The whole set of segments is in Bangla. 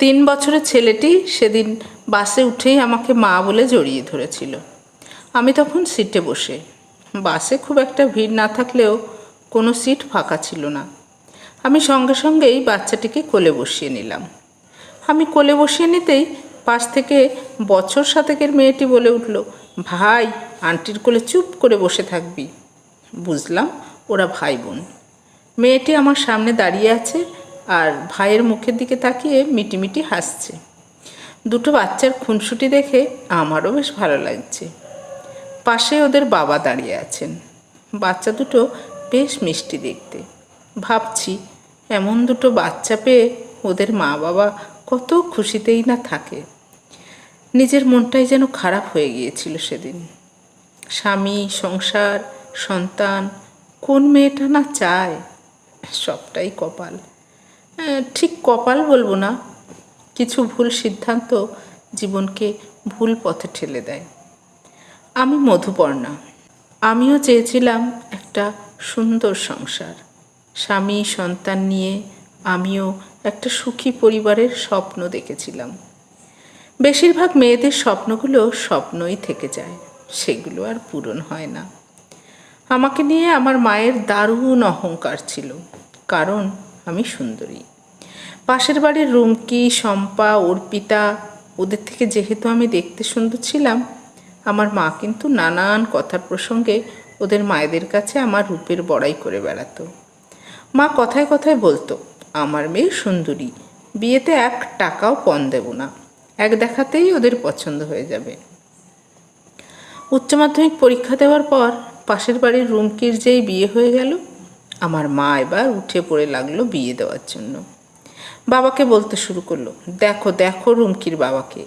তিন বছরের ছেলেটি সেদিন বাসে উঠেই আমাকে মা বলে জড়িয়ে ধরেছিল। আমি তখন সিটে বসে। বাসে খুব একটা ভিড় না থাকলেও কোনো সিট ফাঁকা ছিল না। আমি সঙ্গে সঙ্গেই বাচ্চাটিকে কোলে বসিয়ে নিলাম। আমি কোলে বসিয়ে নিতেই পাশ থেকে বছর সাতেকের মেয়েটি বলে উঠল, ভাই, আন্টির কোলে চুপ করে বসে থাকবি। বুঝলাম, ওরা ভাই বোন। মেয়েটি আমার সামনে দাঁড়িয়ে আছে আর ভাইয়ের মুখের দিকে তাকিয়ে মিটিমিটি হাসছে। দুটো বাচ্চার খুনসুটি দেখে আমারও বেশ ভালো লাগছে। পাশে ওদের বাবা দাঁড়িয়ে আছেন। বাচ্চা দুটো বেশ মিষ্টি দেখতে। ভাবছি, এমন দুটো বাচ্চা পেয়ে ওদের মা বাবা কত খুশিতেই না থাকে। নিজের মনটাই যেন খারাপ হয়ে গিয়েছিল সেদিন। স্বামী, সংসার, সন্তান, কোন মেয়েটা না চায়? সবটাই কপাল। ঠিক কপাল বলব না, কিছু ভুল সিদ্ধান্ত জীবনকে ভুল পথে ঠেলে দেয়। আমি মধুপর্ণা। আমিও চেয়েছিলাম একটা সুন্দর সংসার। স্বামী, সন্তান নিয়ে আমিও একটা সুখী পরিবারের স্বপ্ন দেখেছিলাম। বেশিরভাগ মেয়েদের স্বপ্নগুলো স্বপ্নই থেকে যায়, সেগুলো আর পূরণ হয় না। আমাকে নিয়ে আমার মায়ের দারুণ অহংকার ছিল, কারণ আমি সুন্দরী। পাশের বাড়ির রুমকি শম্পা, অর্পিতা, ওদের থেকে যেহেতু আমি দেখতে সুন্দর ছিলাম, আমার মা কিন্তু নানান কথার প্রসঙ্গে ওদের মায়েদের কাছে আমার রূপের বড়াই করে বেড়াতো। মা কথায় কথায় বলতো, আমার মেয়ে সুন্দরী, বিয়েতে এক টাকাও পণ দেব না, এক দেখাতেই ওদের পছন্দ হয়ে যাবে। উচ্চ মাধ্যমিক পরীক্ষা দেওয়ার পর পাশের বাড়ির রুমকির যেই বিয়ে হয়ে গেল, আমার মা এবার উঠে পড়ে লাগল বিয়ে দেওয়ার জন্য। বাবাকে বলতে শুরু করল, দেখো দেখো রুমকির বাবাকে।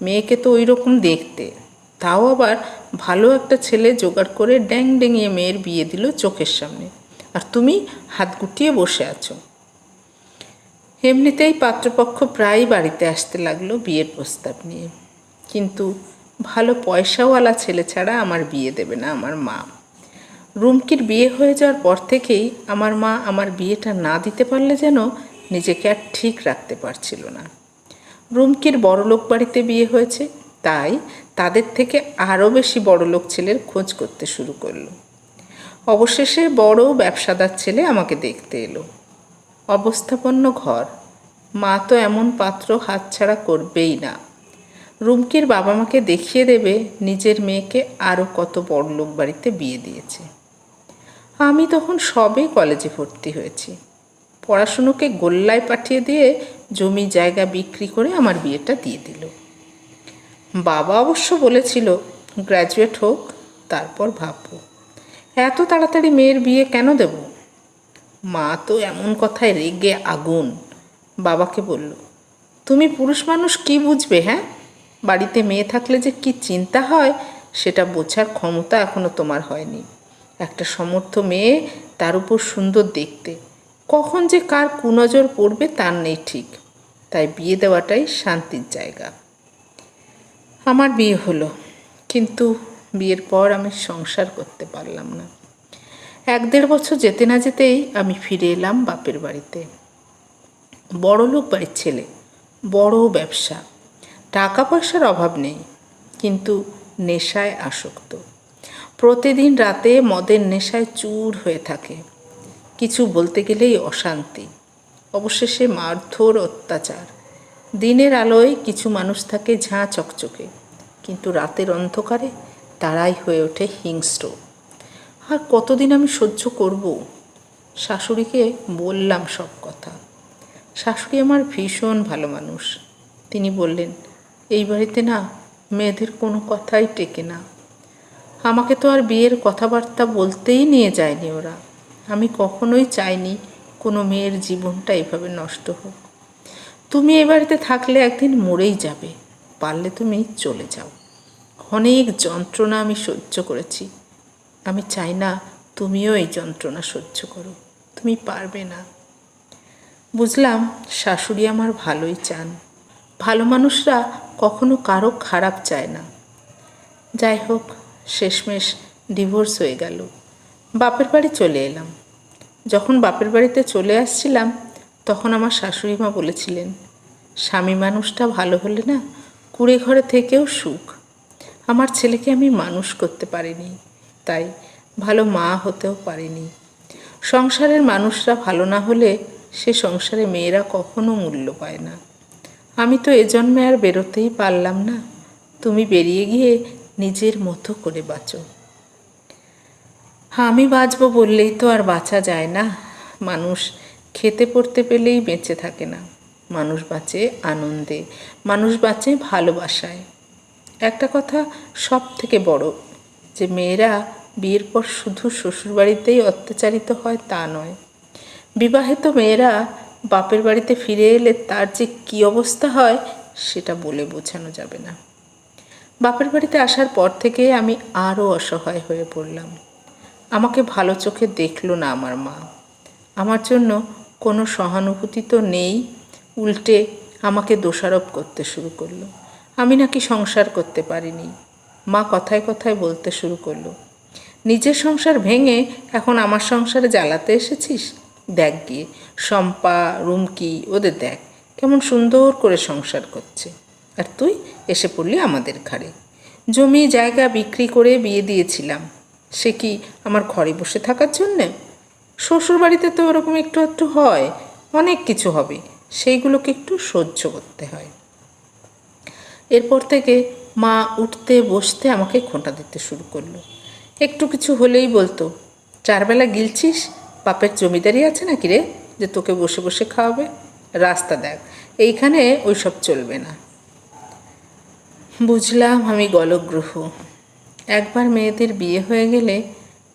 মেয়েকে তো ওই রকম দেখতে। তাও আবার ভালো একটা ছেলে জোগাড় করে ড্যাং ডেঙিয়ে মেয়ের বিয়ে দিল চোখের সামনে। আর তুমি হাত গুটিয়ে বসে আছো। এমনিতেই পাত্রপক্ষ প্রায় বাড়িতে আসতে লাগল বিয়ের প্রস্তাব নিয়ে। কিন্তু ভালো পয়সাওয়ালা ছেলে ছাড়া আমার বিয়ে দেবে না আমার মা। রুমকির বিয়ে হয়ে যাওয়ার পর থেকেই আমার মা আমার বিয়েটা না দিতে পারলে যেন নিজেকে আর ঠিক রাখতে পারছিল না। রুমকির বড়লোক বাড়িতে বিয়ে হয়েছে, তাই তাদের থেকে আরও বেশি বড়লোক ছেলের খোঁজ করতে শুরু করল। অবশেষে বড় ব্যবসাদার ছেলে আমাকে দেখতে এলো। অবস্থাপন্ন ঘর, মা তো এমন পাত্র হাতছাড়া করবেই না। রুমকির বাবা মাকে দেখিয়ে দেবে নিজের মেয়েকে আরও কত বড় লোক বাড়িতে বিয়ে দিয়েছে। আমি তখন সবে কলেজে ভর্তি হয়েছি। পড়াশুনোকে গোল্লায় পাঠিয়ে দিয়ে জমি জায়গা বিক্রি করে আমার বিয়েটা দিয়ে দিল। বাবা অবশ্য বলেছিল, গ্র্যাজুয়েট হোক, তারপর ভাববো। এত তাড়াতাড়ি মেয়ের বিয়ে কেন দেব? মা তো এমন কথায় রেগে আগুন। বাবাকে বলল, তুমি পুরুষ মানুষ কি বুঝবে হ্যাঁ? বাড়িতে মেয়ে থাকলে যে কি চিন্তা হয়, সেটা বোঝার ক্ষমতা এখনও তোমার হয়নি। একটা সমর্থ মেয়ে তার উপর সুন্দর দেখতে। কখন যে কার কুনজর পড়বে তার নেই ঠিক। তাই বিয়ে দেওয়াটাই শান্তির জায়গা। আমার বিয়ে হলো, কিন্তু বিয়ের পর আমি সংসার করতে পারলাম না। এক দেড় বছর যেতে না যেতেই আমি ফিরে এলাম বাপের বাড়িতে। বড় লোক বাড়ির ছেলে, বড় ব্যবসা টাকা পয়সার অভাব নেই, কিন্তু নেশায় আসক্ত। প্রতিদিন রাতে মদের নেশায় চুর হয়ে থাকে। কিছু বলতে গেলেই অশান্তি। অবশেষে মারধর অত্যাচার। দিনের আলোয় কিছু মানুষ থাকে ঝাঁ চকচকে, কিন্তু রাতের অন্ধকারে তারাই হয়ে ওঠে হিংস্র। আর কতদিন আমি সহ্য করব? শাশুড়িকে বললাম সব কথা। শাশুড়ি আমার ভীষণ ভালো মানুষ। তিনি বললেন, এই বাড়িতে না মেয়েদের কোনো কথাই টেকে না। আমাকে তো আর বিয়ের কথাবার্তা বলতেই নিয়ে যায়নি ওরা। আমি কখনোই চাইনি কোনো মেয়ের জীবনটা এভাবে নষ্ট হোক। তুমি এ বাড়িতে থাকলে একদিন মরেই যাবে, পারলে তুমি চলে যাও। অনেক যন্ত্রণা আমি সহ্য করেছি। আমি চাই না তুমিও এই যন্ত্রণা সহ্য করো, তুমি পারবে না। বুঝলাম শাশুড়ি আমার ভালোই চান। ভালো মানুষরা কখনো কারও খারাপ চায় না। যাই হোক, শেষমেশ ডিভোর্স হয়ে গেল। বাপের বাড়ি চলে এলাম। যখন বাপের বাড়িতে চলে আসছিলাম, তখন আমার শাশুড়ি মা বলেছিলেন, স্বামী মানুষটা ভালো হলে না কুড়ে ঘরে থেকেও সুখ। আমার ছেলেকে আমি মানুষ করতে পারিনি, তাই ভালো মা হতেও পারিনি। সংসারের মানুষরা ভালো না হলে সে সংসারে মেয়েরা কখনো মূল্য পায় না। আমি তো এ জন্মে আর বেরোতেই পারলাম না। তুমি বেরিয়ে গিয়ে নিজের মতো করে বাঁচো। আমি বাঁচবো বললেই তো আর বাঁচা যায় না। মানুষ খেতে পড়তে পেলেই বেঁচে থাকে না। মানুষ বাঁচে আনন্দে। মানুষ বাঁচে ভালোবাসায়। একটা কথা সব থেকে বড়, যে মেয়েরা বিয়ের পর শুধু শ্বশুরবাড়িতেই অত্যাচারিত হয় তা নয়। বিবাহিত মেয়েরা বাপের বাড়িতে ফিরে এলে তার যে কী অবস্থা হয়, সেটা বলে বোঝানো যাবে না। বাপের বাড়িতে আসার পর থেকে আমি আরও অসহায় হয়ে পড়লাম। আমাকে ভালো চোখে দেখল না আমার মা। আমার জন্য কোনো সহানুভূতি তো নেই, উল্টে আমাকে দোষারোপ করতে শুরু করল। আমি নাকি সংসার করতে পারিনি। মা কথায় কথায় বলতে শুরু করল, নিজের সংসার ভেঙে এখন আমার সংসারে জ্বালাতে এসেছিস? দেখ গিয়ে, শম্পা, রুমকি, ওদের দেখ, কেমন সুন্দর করে সংসার করছে। আর তুই এসে পড়লি আমাদের ঘাড়ে। জমি জায়গা বিক্রি করে বিয়ে দিয়েছিলাম। সে কি আমার ঘরে বসে থাকার জন্যে? শ্বশুর বাড়িতে তো ওরকম একটু একটু হয়, অনেক কিছু হবে, সেইগুলোকে একটু সহ্য করতে হয়। এরপর থেকে মা উঠতে বসতে আমাকে খোঁটা দিতে শুরু করল। একটু কিছু হলেই বলতো চারবেলা গিলছিস? বাপের জমিদারি আছে নাকি রে যে তোকে বসে বসে খাওয়াবে? রাস্তা দেখ, এইখানে ওইসব চলবে না। বুঝলাম আমি গলগ্রহ। একবার মেয়েদের বিয়ে হয়ে গেলে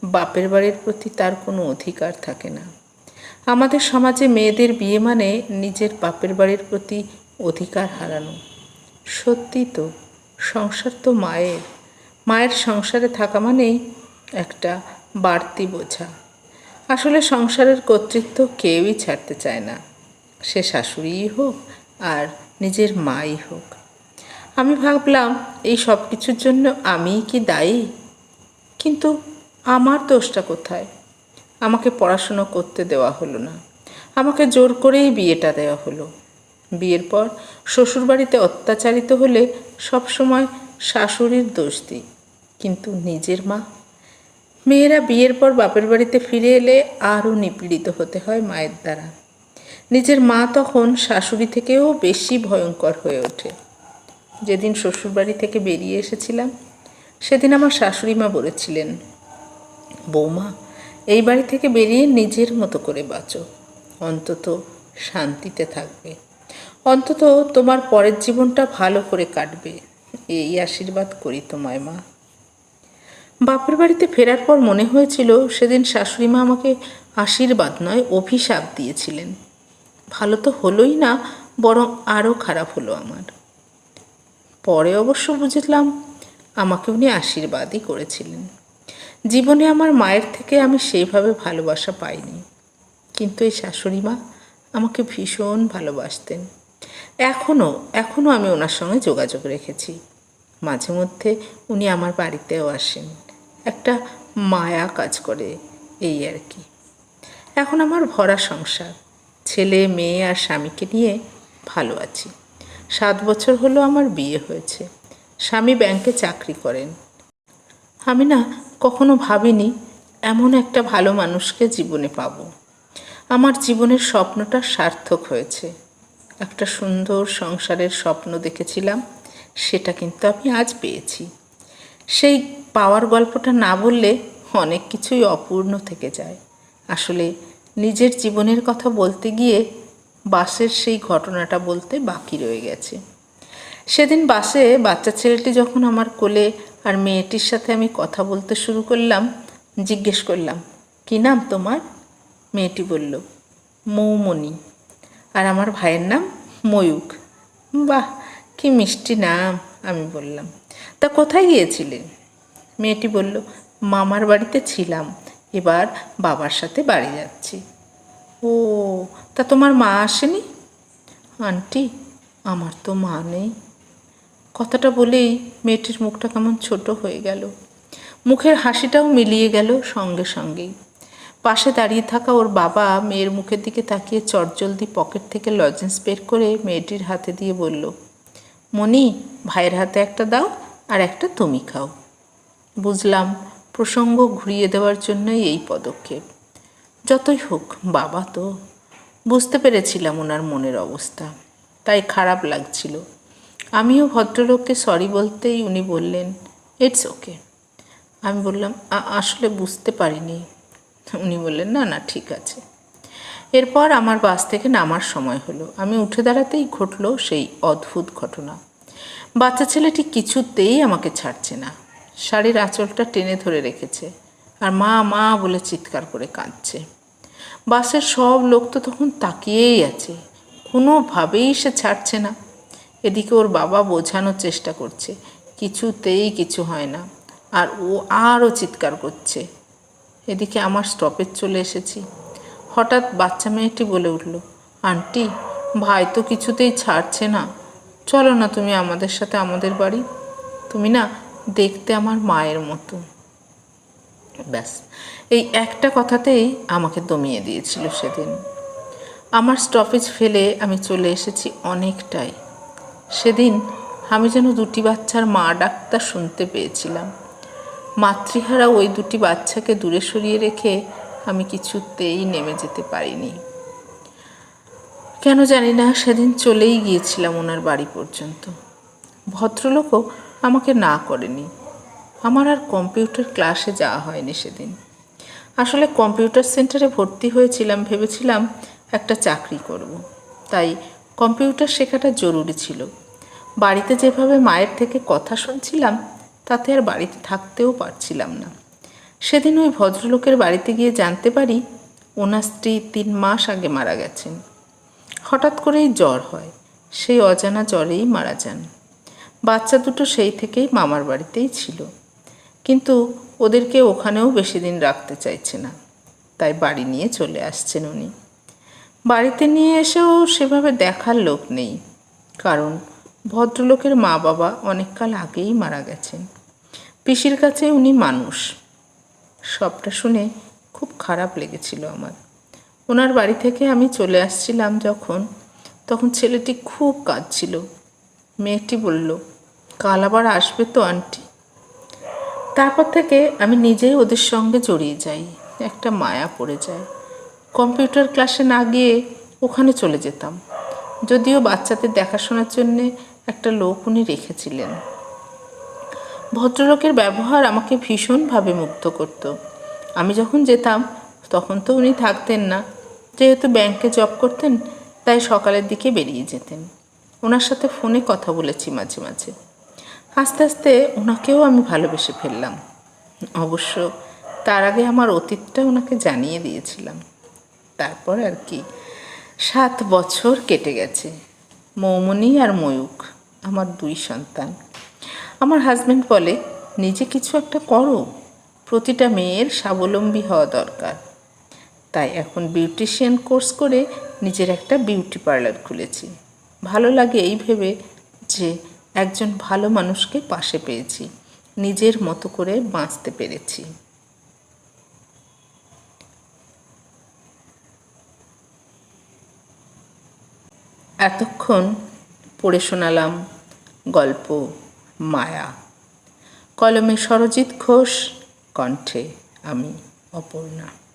বাপের বাড়ির প্রতি তার কোনো অধিকার থাকে না। আমাদের সমাজে মেয়েদের বিয়ে মানে নিজের বাপের বাড়ির প্রতি অধিকার হারানো। সত্যি তো, সংসার তো মায়ের। মায়ের সংসারে থাকা মানেই একটা বাড়তি বোঝা। আসলে সংসারের কর্তৃত্ব কেউই ছাড়তে চায় না। সে শাশুড়িই হোক আর নিজের মাই হোক। আমি ভাবলাম, এই সব কিছুর জন্য আমিই কি দায়ী? কিন্তু আমার দোষটা কোথায়? আমাকে পড়াশুনো করতে দেওয়া হলো না। আমাকে জোর করেই বিয়েটা দেওয়া হলো। বিয়ের পর শ্বশুরবাড়িতে অত্যাচারিত হলে সবসময় শাশুড়ির দোষ দিই। কিন্তু নিজের মা? মেয়েরা বিয়ের পর বাপের বাড়িতে ফিরে এলে আরও নিপীড়িত হতে হয় মায়ের দ্বারা। নিজের মা তখন শাশুড়ি থেকেও বেশি ভয়ঙ্কর হয়ে ওঠে। যেদিন শ্বশুরবাড়ি থেকে বেরিয়ে এসেছিলাম, সেদিন আমার শাশুড়ি মা বলেছিলেন, বৌমা, এই বাড়ি থেকে বেরিয়ে নিজের মতো করে বাঁচো। অন্তত শান্তিতে থাকবে। অন্তত তোমার পরের জীবনটা ভালো করে কাটবে। এই আশীর্বাদ করি তোমায় মা। বাপের বাড়িতে ফেরার পর মনে হয়েছিল সেদিন শাশুড়ি মা আমাকে আশীর্বাদ নয়, অভিশাপ দিয়েছিলেন। ভালো তো হলোই না, বরং আরও খারাপ হলো আমার। পরে অবশ্য বুঝলাম আমাকে উনি আশীর্বাদই করেছিলেন। জীবনে আমার মায়ের থেকে আমি সেইভাবে ভালোবাসা পাইনি। কিন্তু এই শাশুড়ি মা আমাকে ভীষণ ভালোবাসতেন। এখনও এখনও আমি ওনার সঙ্গে যোগাযোগ রেখেছি। মাঝে মধ্যে উনি আমার বাড়িতেও আসেন। একটা মায়া কাজ করে এই আর কি। এখন আমার ভরা সংসার, ছেলে, মেয়ে আর স্বামীকে নিয়ে ভালো আছি। সাত বছর হলো আমার বিয়ে হয়েছে। স্বামী ব্যাংকে চাকরি করেন। আমি না কখনো ভাবিনি এমন একটা ভালো মানুষকে জীবনে পাবো। আমার জীবনের স্বপ্নটা সার্থক হয়েছে। একটা সুন্দর সংসারের স্বপ্ন দেখেছিলাম, সেটা কিন্তু আমি আজ পেয়েছি। সেই পাওয়ার গল্পটা না বললে অনেক কিছুই অপূর্ণ থেকে যায়। আসলে নিজের জীবনের কথা বলতে গিয়ে বাসের সেই ঘটনাটা বলতে বাকি রয়ে গেছে। সেদিন বাসে বাচ্চা ছেলেটি যখন আমার কোলে আর মেয়েটির সাথে আমি কথা বলতে শুরু করলাম, জিজ্ঞেস করলাম, কী নাম তোমার? মেয়েটি বলল, মৌমণি। আর আমার ভাইয়ের নাম ময়ূক বাহ, কি মিষ্টি নাম, আমি বললাম, তা কোথায় গিয়েছিলেন মেয়েটি বলল, মামার বাড়িতে ছিলাম, এবার বাবার সাথে বাড়ি যাচ্ছি। ও, তা তোমার মা আসেনি? আন্টি, আমার তো মা নেই। কথাটা বলেই মেয়েটির মুখটা কেমন ছোট হয়ে গেল। মুখের হাসিটাও মিলিয়ে গেল সঙ্গে সঙ্গেই। পাশে দাঁড়িয়ে থাকা ওর বাবা মেয়ের মুখের দিকে তাকিয়ে চটজলদি পকেট থেকে লজেন্স বের করে মেয়েটির হাতে দিয়ে বলল মনি ভাইয়ের হাতে একটা দাও আর একটা তুমি খাও। বুঝলাম প্রসঙ্গ ঘুরিয়ে দেওয়ার জন্যই এই পদক্ষেপ। যতই হোক, বাবা তো বুঝতে পেরেছিলাম ওনার মনের অবস্থা, তাই খারাপ লাগছিল। আমিও ভদ্রলোককে সরি বলতেই উনি বললেন ইটস ওকে আমি বললাম আসলে বুঝতে পারিনি। উনি বললেন, না না, ঠিক আছে। এরপর আমার বাস থেকে নামার সময় হলো। আমি উঠে দাঁড়াতেই ঘটলো সেই অদ্ভুত ঘটনা। বাচ্চা ছেলেটি কিছুতেই আমাকে ছাড়ছে না। শাড়ির আঁচলটা টেনে ধরে রেখেছে। আর মা মা বলে চিৎকার করে কাঁদছে। বাসের সব লোক তো তখন তাকিয়েই আছে। কোনোভাবেই সে ছাড়ছে না। এদিকে ওর বাবা বোঝানোর চেষ্টা করছে। কিছুতেই কিছু হয় না। আর ও আরও চিৎকার করছে। এদিকে আমার স্টপেজ চলে এসেছি। হঠাৎ বাচ্চা মেয়েটি বলে উঠল, আন্টি, ভাই তো কিছুতেই ছাড়ছে না। চলো না তুমি আমাদের সাথে আমাদের বাড়ি। তুমি না দেখতে আমার মায়ের মতো। ব্যাস। এই একটা কথাতেই আমাকে দমিয়ে দিয়েছিল সেদিন। আমার স্টপেজ ফেলে আমি চলে এসেছি অনেকটাই। সেদিন আমি যেন দুটি বাচ্চার মা ডাক্তার শুনতে পেয়েছিলাম। মাতৃহারা ওই দুটি বাচ্চাকে দূরে সরিয়ে রেখে আমি কিছুতেই নেমে যেতে পারিনি। কেন জানি না, সেদিন চলেই গিয়েছিলাম ওনার বাড়ি পর্যন্ত। ভদ্রলোকও আমাকে না করেনি। আমার আর কম্পিউটার ক্লাসে যাওয়া হয়নি সেদিন। আসলে কম্পিউটার সেন্টারে ভর্তি হয়েছিলাম, ভেবেছিলাম একটা চাকরি করব। তাই কম্পিউটার শেখাটা জরুরি ছিল। বাড়িতে যেভাবে মায়ের থেকে কথা শুনছিলাম, তাতে আর বাড়িতে থাকতেও পারছিলাম না। সেদিন ওই ভদ্রলোকের বাড়িতে গিয়ে জানতে পারি, ওনার স্ত্রী তিন মাস আগে মারা গেছেন। হঠাৎ করেই জ্বর হয়, সেই অজানা জ্বরেই মারা যান। বাচ্চা দুটো সেই থেকেই মামার বাড়িতেই ছিল। কিন্তু ওদেরকে ওখানেও বেশি দিন রাখতে চাইছে না। তাই বাড়ি নিয়ে চলে আসছেন উনি। বাড়িতে নিয়ে এসেও সেভাবে দেখার লোক নেই, কারণ ভদ্রলোকের মা বাবা অনেককাল আগেই মারা গেছেন। পিসির কাছে উনি মানুষ। সবটা শুনে খুব খারাপ লেগেছিল আমার। ওনার বাড়ি থেকে আমি চলে আসছিলাম যখন, তখন ছেলেটি খুব কাঁদছিল। মেয়েটি বলল, কাল আবার আসবে তো, আন্টি? তারপর থেকে আমি নিজেই ওদের সঙ্গে জড়িয়ে যাই, একটা মায়া পড়ে যায়। কম্পিউটার ক্লাসে না গিয়ে ওখানে চলে যেতাম। যদিও বাচ্চাদের দেখাশোনার জন্যে একটা লোক উনি রেখেছিলেন। ভদ্রলোকের ব্যবহার আমাকে ভীষণভাবে মুগ্ধ করত। আমি যখন যেতাম, তখন তো উনি থাকতেন না। যেহেতু ব্যাংকে জব করতেন, তাই সকালের দিকে বেরিয়ে যেতেন। ওনার সাথে ফোনে কথা বলেছি মাঝে মাঝে। আস্তে আস্তে ওনাকেও আমি ভালোবেসে ফেললাম। অবশ্য তার আগে আমার অতীতটা ওনাকে জানিয়ে দিয়েছিলাম। তারপর আর কি, সাত বছর কেটে গেছে। মৌমনি আর ময়ূক আমার দুই সন্তান। আমার হাজব্যান্ড বলে, নিজে কিছু একটা করো। প্রতিটা মেয়ের স্বাবলম্বী হওয়া দরকার। তাই এখন বিউটিশিয়ান কোর্স করে নিজের একটা বিউটি পার্লার খুলেছি। ভালো লাগে এই ভেবে যে একজন ভালো মানুষকে পাশে পেয়েছি, নিজের মতো করে বাঁচতে পেরেছি। এতক্ষণ পড়ে শোনালাম গল্প মায়া। কলমে সরজিৎ ঘোষ, কণ্ঠে আমি অপর্ণা।